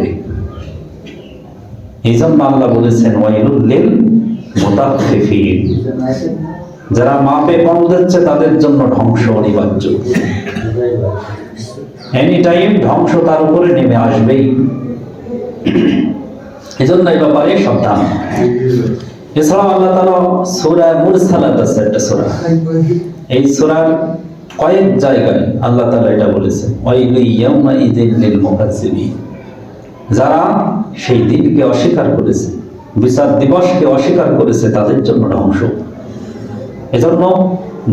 মাপবে এই জন্য বলেছেন ওয়াইলুল্লিল মুতাফফিফিন। যারা মাপে কম দিচ্ছে তাদের জন্য ধ্বংস অনিবার্য। এনি টাইম ধ্বংস তার উপরে নেমে আসবেই। এজন্য এই ব্যাপারে সাবধান। এছাড়াও আল্লাহ তালা মুরসালাত আছে একটা সুরা। এই সুরার কয়েক জায়গায় আল্লাহ তালা এটা বলেছে ওয়াইলু ইয়াউমা ইদিন লিল মুকাজ্জিবিন। যারা সেই দিনকে অস্বীকার করেছে, বিচার দিবসকে অস্বীকার করেছে, তাদের জন্য ধ্বংস এজন্য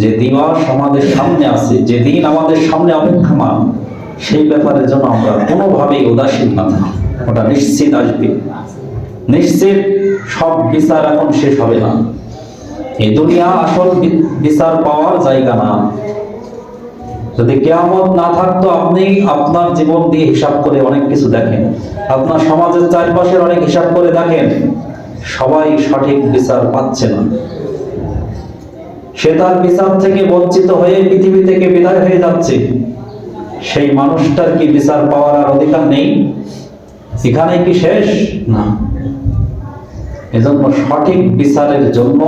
যে দিবস আমাদের সামনে আছে, যে দিন আমাদের সামনে অপেক্ষমান, সেই ব্যাপারে যেন আমরা কোনোভাবেই উদাসীন না থাকি। ওটা নিশ্চিত আসবে। নিশ্চিত সব বিচার এখন শেষ হবে না। এই দুনিয়া আসল বিচার পাওয়ার জায়গা না। যদি কেয়ামত না থাকতো আপনি আপনার জীবন দিয়ে হিসাব করে অনেক কিছু দেখেন। আপনার সমাজের চারপাশের অনেক হিসাব করে দেখেন। সবাই সঠিক বিচার পাচ্ছে না। সে তার বিচার থেকে বঞ্চিত হয়ে পৃথিবী থেকে বিদায় হয়ে যাচ্ছে। সেই মানুষটার কি বিচার পাওয়ার আর অধিকার নেই? এখানে কি শেষ? না। এজন্য সঠিক বিচারের জন্য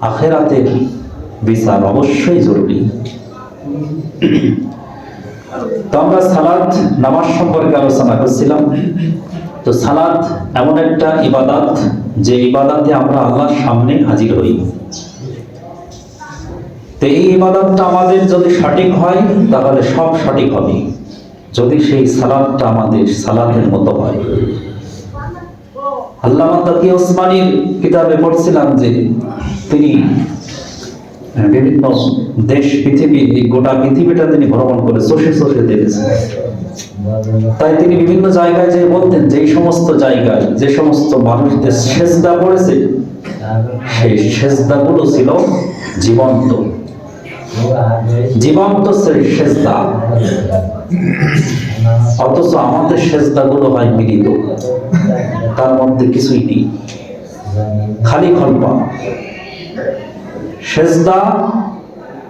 আখেরাতের বিচার অবশ্যই জরুরি। তো আমরা সালাদ নামাজ সম্পর্কে আলোচনা করছিলাম। তো সালাদ এমন একটা ইবাদাত যে ইবাদাতে আমরা আল্লাহর সামনে হাজির হই। তো এই ইবাদতটা আমাদের যদি সঠিক হয়, তাহলে সব সঠিক হবে। যদি সেই সালাদটা আমাদের সালাতের মতো হয়। আল্লামা তাকি ওসমানীর কিতাবে পড়ছিলাম যে তিনি বিভিন্ন দেশ, পৃথিবী এই গোটা পৃথিবীটা তিনি ভ্রমণ করে চষে চষে দেখেছেন। তাই তিনি বিভিন্ন জায়গায় যে বলতেন যে সমস্ত জায়গায়, যে সমস্ত মানুষদের সেজদা পড়েছে, সেই সেজদাগুলো ছিল জীবন্ত। জীবন্ত সেজদা। অথচ আমাদের সেজদাগুলো হয় মিলিত। তার মধ্যে কিছুই নেই। খালি খলপা সেজদা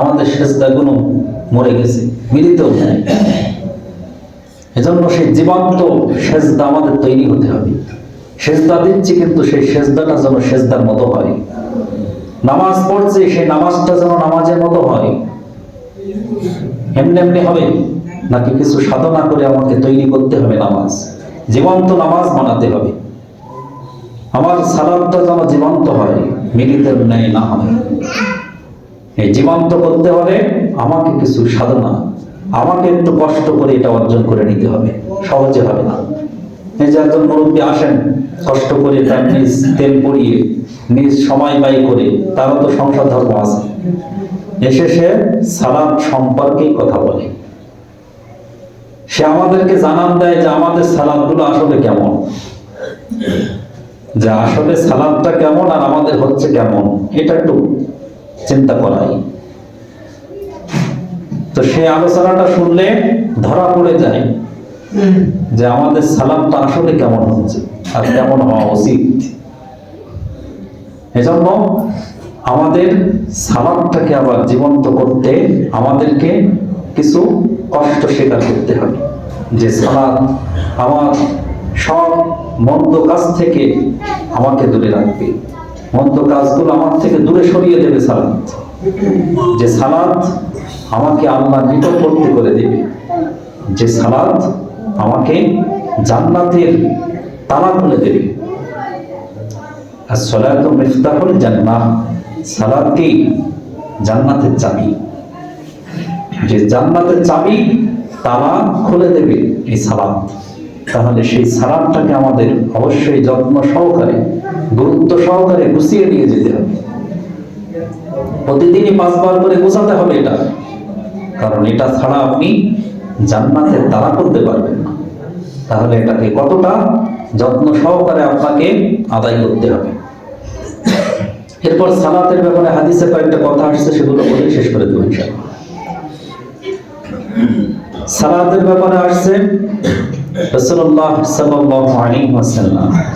আমাদের সেজদা সেজদাগুলো মরে গেছে, মিলিত এজন্য সেই জীবন্ত সেজদা আমাদের তৈরি হতে হবে। সেজদা দিচ্ছি কিন্তু সেই সেজদাটা যেন সেজদার মতো হয়। নামাজ পড়ছে, সেই নামাজটা যেন নামাজের মতো হয়। এমনি এমনি হবে, নাকি কিছু সাধনা করে আমাকে তৈরি করতে হবে নামাজ? জীবন্ত নামাজ বানাতে হবে। আমার সালাদটা যেন জীবন্ত হয় মিলিতের ন্যায় না হয়। এই জীবন্ত করতে হলে আমাকে কিছু সাধনা, আমাকে একটু কষ্ট করে এটা অর্জন করে নিতে হবে, সহজে হবে না। এই যে একজন মুরব্বী আসেন, কষ্ট করে তার নিজ তেল পড়িয়ে নিজ সময় ব্যয় করে, তারও তো সংসার ধর্ম আছে। এসে সে সালাদ সম্পর্কেই কথা বলে। সে আমাদেরকে জানান দেয় যে আমাদের সালাদগুলো আসলে কেমন। যে আসলে সালাদটা কেমন আর আমাদের হচ্ছে কেমন, এটা একটু চিন্তা করাই। তো সেই আলোচনাটা শুনলে ধরা পড়ে যায় যে আমাদের সালাদটা আসলে কেমন হচ্ছে আর কেমন হওয়া উচিত। এজন্য আমাদের সালাদটাকে আবার জীবন্ত করতে আমাদেরকে কিছু কষ্ট স্বীকার করতে হবে। যে সালাদ আমার সব মন্দ কাজ থেকে আমাকে দূরে রাখবে। মন্দ কাজগুলো আমার থেকে দূরে সরিয়ে দেবে সালাদ যে সালাদ আমাকে আল্লাহ নিকটবর্তী করে দেবে। যে সালাদ আমাকে জান্নাতের তালা খুলে দেবে। আর সলাত কি জান্নাতের চাবি। যে জান্নাতের চাবি তালা খুলে দেবে এই সালাদ। তাহলে সেই সালাদটাকে আমাদের অবশ্যই যত্ন সহকারে গুরুত্ব সহকারে গুছিয়ে নিয়ে যেতে হবে। প্রতিদিনই পাঁচবার করে গোছাতে হবে এটা। কারণ এটা ছাড়া আপনি জান্নাতের তারা করতে পারবেন না। তাহলে এটাকে কতটা যত্ন সহকারে আপনাকে আদায় করতে হবে। এরপর সালাতের ব্যাপারে হাদিসে কয়েকটা কথা আসছে, সেগুলো বলে শেষ করে দেবো ইনশাআল্লাহ। সালাতের ব্যাপারে আসছে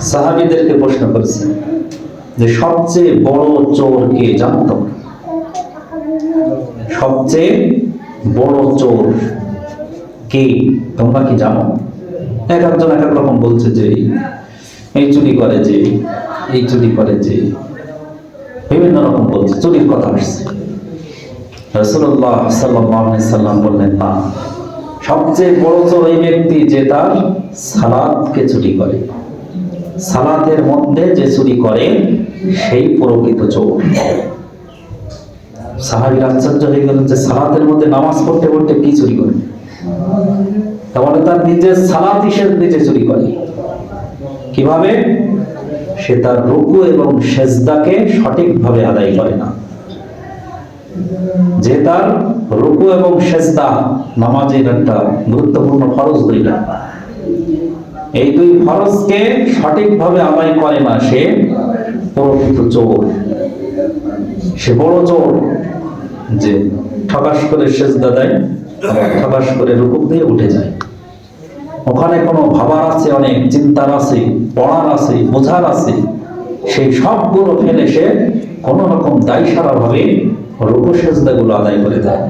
সাহাবীদেরকে প্রশ্ন করেছেন যে সবচেয়ে বড় চোর কে জানতো? সবচেয়ে বড় চোর কে তোমরা কি জানো? এক একজন এক এক রকম বলছে যে, এই চুরি করে যে, এই চুরি করে যে। বিভিন্ন রকম বলছে, চুরির কথা আসছে। রসুল্লাহ সাল্লাম বললেন, না। সবচেয়ে বড় চোর ওই ব্যক্তি যে তার সালাদকে চুরি করে। সালাতের মধ্যে যে চুরি করে, সেই প্রকৃত চোর। সাহাবির আশ্চর্য হয়ে গেল যে সালাতের মধ্যে নামাজ পড়তে পড়তে কি চুরি করে? তাহলে তার নিজের সালাত হিসেবে নিজে চুরি করে। কীভাবে? সে তার রুকু এবং সেজদাকে সঠিকভাবে আদায় করে না। যে তার রুকু এবং সেজদা নামাজের একটা গুরুত্বপূর্ণ ফরজ দুইটা এই দুই ফরজকে সঠিকভাবে আদায় করে না সে প্রকৃত চোর। সে বড় চোর যে ঠকাস করে সেজদা দেয় ঠকাস করে রুকু দিয়ে উঠে যায়। ওখানে কোনো ভাবার আছে, অনেক চিন্তার আছে, পড়ার আছে, বোঝার আছে। সেই সবগুলো ফেলে সে কোনো রকম দায়ী সারা ভাবে সেজদাগুলো আদায় করে দেয়।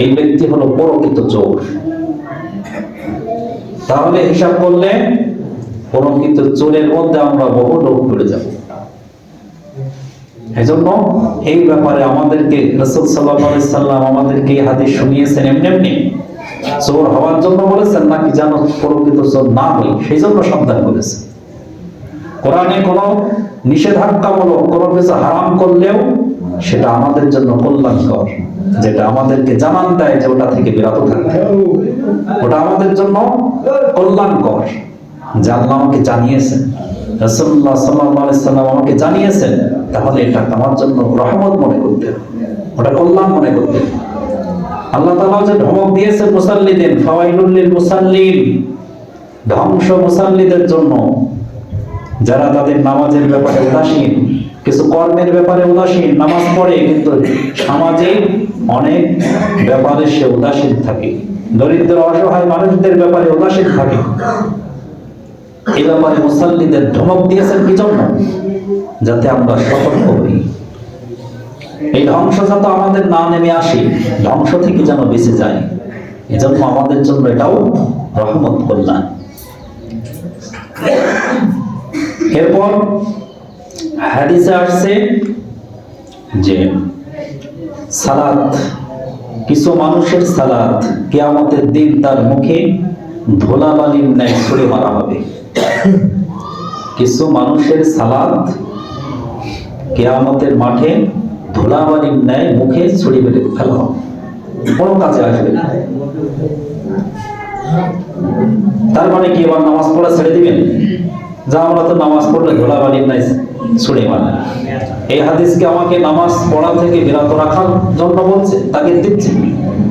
এই ব্যক্তি হলো প্রকৃত চোর। তাহলে হিসাব করলে প্রকৃত চোরের মধ্যে আমরা বহু লোক যাব। এজন্য এই ব্যাপারে আমাদেরকে রসুল সাল্লাহ সাল্লাম আমাদেরকে এই শুনিয়েছেন এমনি এমনি। চোর হওয়ার জন্য বলেছেন, নাকি যেন প্রকৃত চোর না হই সেই জন্য সাবধান করেছেন কোরআনে কোনো নিষেধাজ্ঞামূলক কোনো কিছু হারাম করলেও সেটা আমাদের জন্য কল্যাণকর, যেটা আমাদেরকে জানান দেয় যে ওটা থেকে বিরত থাকতে ওটা আমাদের জন্য কল্যাণকর, যে আল্লাহ আমাকে জানিয়েছেন সাল্লাম আমাকে জানিয়েছেন, তাহলে এটা আমার জন্য রহমত মনে করতে ওটা কল্যাণ মনে করতে আল্লাহ তাআলা যে ধমক দিয়েছেন মুসাল্লিদের, ফাওয়াইলুল লিল মুসাল্লিন, ধ্বংস মুসাল্লিদের জন্য যারা তাদের নামাজের ব্যাপারে উদাসীন, কিছু কর্মের ব্যাপারে উদাসীন, নামাজ পড়ে, কিন্তু সামাজিক অনেক ব্যাপারে সে উদাসীন থাকে। দরিদ্র, অসহায় মানুষদের ব্যাপারে উদাসীন থাকে। এ ব্যাপারে মুসাল্লিদের ধমক দিয়েছেন কি জন্য যাতে আমরা সতর্ক হই। এই ধ্বংস যাতে আমাদের না নেমে আসে, ধ্বংস থেকে যেন বেঁচে যায়। এজন্য আমাদের জন্য এটাও রহমত কল্যাণ। এরপর হাদিসে আসছে যে সালাত, কিছু মানুষের সালাত কিয়ামতের দিন তার মুখে ধোলাবালির ন্যায় ছুড়ে মারা হবে। কিছু মানুষের সালাত কেয়ামতের মাঠে ধুলাবালির ন্যায় মুখে ছুড়ে বেড়ে ফেলা হবে। কোনো কাজে আসবে না। তার মানে কি এবার নামাজ পড়া ছেড়ে দিবেন? যা আমরা তো নামাজ পড়লে ন্যায় ছুড়ে মারে। এই হাদিসকে আমাকে নামাজ পড়া থেকে বিরত রাখার জন্য বলছে, তাকে দিচ্ছে,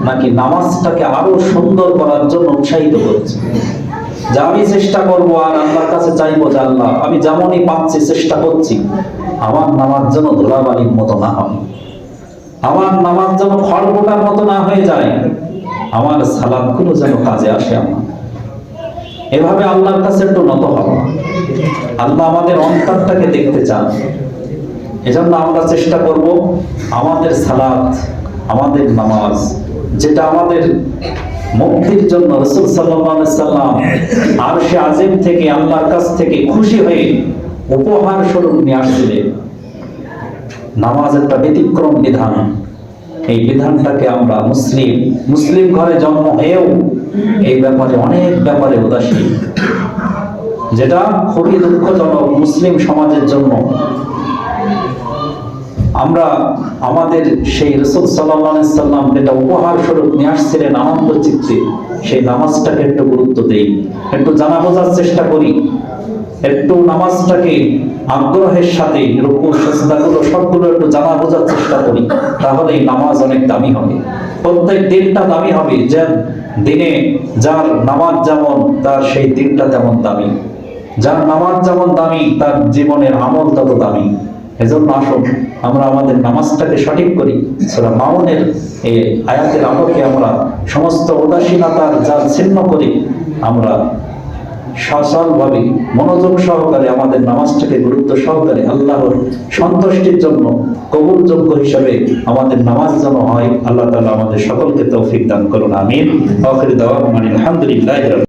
নাকি নামাজটাকে আরও সুন্দর করার জন্য উৎসাহিত করছে। যে আমি চেষ্টা করব আর আল্লাহর কাছে চাইব যে আল্লাহ, আমি যেমনই পাচ্ছি চেষ্টা করছি, আমার নামাজ যেন ধুলাবালির মতো না হয়। আমার নামাজ যেন খড়বোটার মতো না হয়ে যায়, আমার সালাদগুলো যেন কাজে আসে আমার। এভাবে আল্লাহর কাছে একটু নত হওয়া। আল্লাহ আমাদের অন্তরটাকে দেখতে চান। এজন্য আমরা চেষ্টা করব আমাদের সালাত, আমাদের নামাজ, যেটা আমাদের মুক্তির জন্য রসুল সাল্লাম আর সে আজিম থেকে আল্লাহর কাছ থেকে খুশি হয়ে উপহার স্বরূপ নিয়ে আসছিলেন। নামাজ একটা ব্যতিক্রম বিধান। এই বিধানটাকে আমরা মুসলিম মুসলিম ঘরে জন্ম হয়েও এই ব্যাপারে অনেক ব্যাপারে উদাসীন। যেটা খুবই দুঃখজনক মুসলিম সমাজের জন্য। আমরা আমাদের সেই রসুল সাল্লাম যেটা উপহার স্বরূপ নিয়ে আসছিলেন আনন্দ চিত্তে, সেই নামাজটাকে একটু গুরুত্ব দেই। একটু জানা বোঝার চেষ্টা করি। একটু নামাজটাকে আগ্রহের সাথে, রুকু, সেজদাগুলো সবগুলো একটু জানা বোঝার চেষ্টা করি তাহলে এই নামাজ অনেক দামি হবে। প্রত্যেক দিনটা দামি হবে, যে দিনে যার নামাজ যেমন, তার সেই দিনটা তেমন দামি। যার নামাজ যেমন দামি, তার জীবনের আমল তত দামি। এজন্য আসুন, আমরা আমাদের নামাজটাকে সঠিক করি। সুরা মাউনের এই আয়াতের আলোকে আমরা সমস্ত উদাসীনতার জাল ছিন্ন করি আমরা সচলভাবে মনোযোগ সহকারে আমাদের নামাজটাকে গুরুত্ব সহকারে আল্লাহর সন্তুষ্টির জন্য, কবুলযোগ্য হিসাবে আমাদের নামাজ যেন হয়, আল্লাহ তালা আমাদের সকলকে তৌফিক দান করুন, আমিন। আলহামদুলিল্লাহ